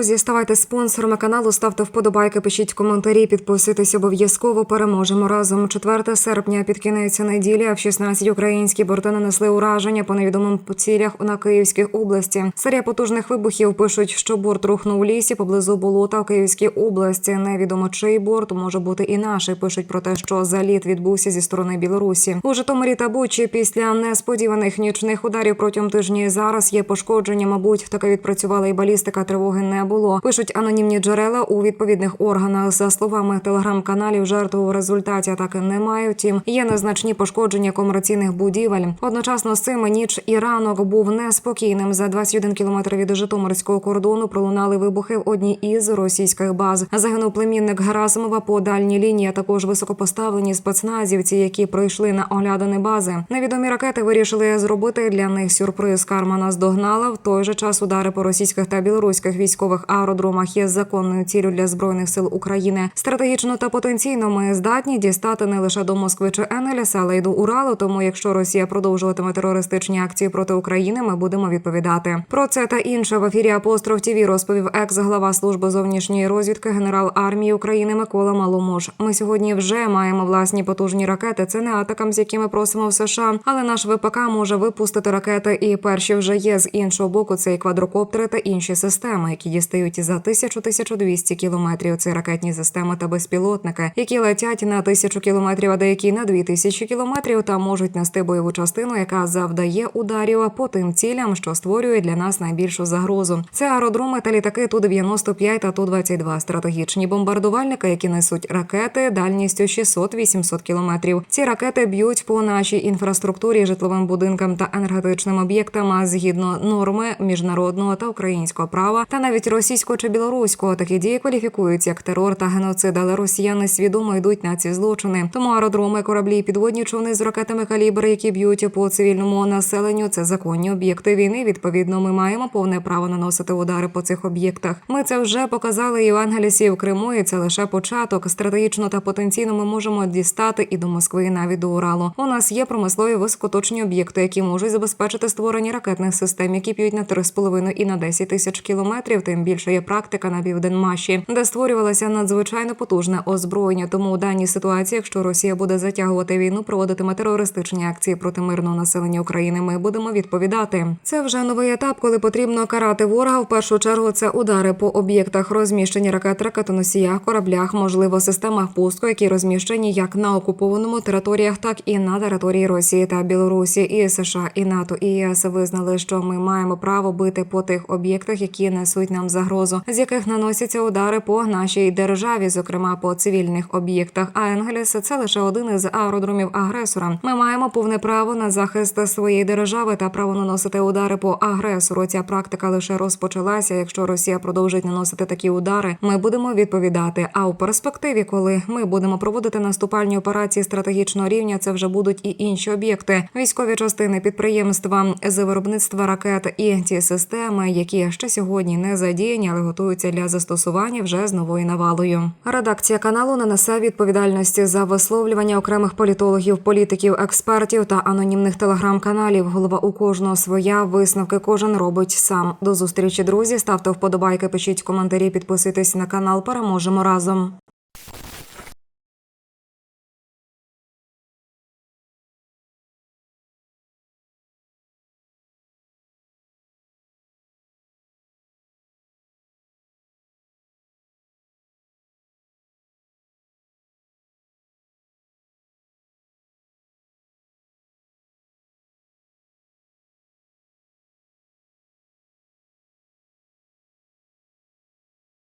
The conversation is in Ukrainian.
Друзі, ставайте спонсорами каналу, ставте вподобайки, пишіть коментарі, підписуйтесь обов'язково. Переможемо разом. 4 серпня під кінець неділі в 16 українські борти нанесли ураження по невідомим цілях на Київській області. Серія потужних вибухів пишуть, що борт рухнув у лісі поблизу болота в Київській області. Невідомо чий борт може бути і наший. Пишуть про те, що заліт відбувся зі сторони Білорусі. У Житомирі та Бучі після несподіваних нічних ударів протягом тижні зараз є пошкодження. Мабуть, таке відпрацювала і балістика. Тривоги не було. Пишуть анонімні джерела у відповідних органах. За словами телеграм-каналів, жертв у результаті атаки немає. Втім, є незначні пошкодження комерційних будівель. Одночасно з цим ніч і ранок був неспокійним. За 21 кілометр від Житомирського кордону пролунали вибухи в одній із російських баз. Загинув племінник Герасимова по дальній лінії. а Також високопоставлені спецназівці, які прийшли на оглядини бази. Невідомі ракети вирішили зробити для них сюрприз. Карма нас догнала. В той же час удари по російських та білоруських військових аеродромах є законною ціллю для збройних сил України. Стратегічно та потенційно ми здатні дістати не лише до Москви чи Енеліса, але й до Уралу. Тому, якщо Росія продовжуватиме терористичні акції проти України, ми будемо відповідати. Про це та інше в ефірі Апостроф ТІВІ розповів екс-глава служби зовнішньої розвідки генерал армії України Микола Маломуж. Ми сьогодні вже маємо власні потужні ракети. Це не атакам, з якими просимо в США, але наш ВПК може випустити ракети, і перші вже є з іншого боку. Це і квадрокоптери та інші системи, які дістають за 1000-1200 кілометрів. Це ракетні системи та безпілотники, які летять на тисячу кілометрів, а деякі на 2000 кілометрів та можуть нести бойову частину, яка завдає ударів по тим цілям, що створює для нас найбільшу загрозу. Це аеродроми та літаки ту 95 та ту 22 стратегічні бомбардувальники, які несуть ракети дальністю 600-800 кілометрів. Ці ракети б'ють по нашій інфраструктурі, житловим будинкам та енергетичним об'єктам згідно норми міжнародного та українського права, та навіть російського чи білоруського. Такі дії кваліфікуються як терор та геноцид, але росіяни свідомо йдуть на ці злочини. Тому аеродроми, кораблі, і підводні човни з ракетами калібр, які б'ють по цивільному населенню, це законні об'єкти війни. Відповідно, ми маємо повне право наносити удари по цих об'єктах. Ми це вже показали і в Ангелісі, в Криму. І це лише початок. Стратегічно та потенційно ми можемо дістати і до Москви, і навіть до Уралу. У нас є промислові високоточні об'єкти, які можуть забезпечити створення ракетних систем, які п'ють на 3,5 і на 10 тисяч кілометрів. Тим більше є практика на південмаші, де створювалося надзвичайно потужне озброєння. Тому у даній ситуації, якщо Росія буде затягувати війну, проводитиме терористичні акції проти мирного населення України. Ми будемо відповідати. Це вже новий етап, коли потрібно карати ворога. В першу чергу це удари по об'єктах розміщені ракет, ракетоносіях, кораблях, можливо, системах пуску, які розміщені як на окупованому територіях, так і на території Росії та Білорусі. І США, і НАТО і ЄС визнали, що ми маємо право бити по тих об'єктах, які несуть нам загрозу, з яких наносяться удари по нашій державі, зокрема по цивільних об'єктах. А Енгеліс це лише один із аеродромів агресора. Ми маємо повне право на захист своєї держави та право наносити удари по агресору. Ця практика лише розпочалася. Якщо Росія продовжить наносити такі удари, ми будемо відповідати. А у перспективі, коли ми будемо проводити наступальні операції стратегічного рівня, це вже будуть і інші об'єкти, військові частини, підприємства з виробництва ракет і ті системи, які ще сьогодні не задіяні, але готуються для застосування вже з новою навалою. Редакція каналу не несе відповідальності за висловлювання окремих політологів, політиків, експертів та анонімних телеграм-каналів. Голова у кожного своя висновки кожен робить сам. До зустрічі, друзі. Ставте вподобайки, пишіть коментарі, підписуйтесь на канал. Переможемо разом.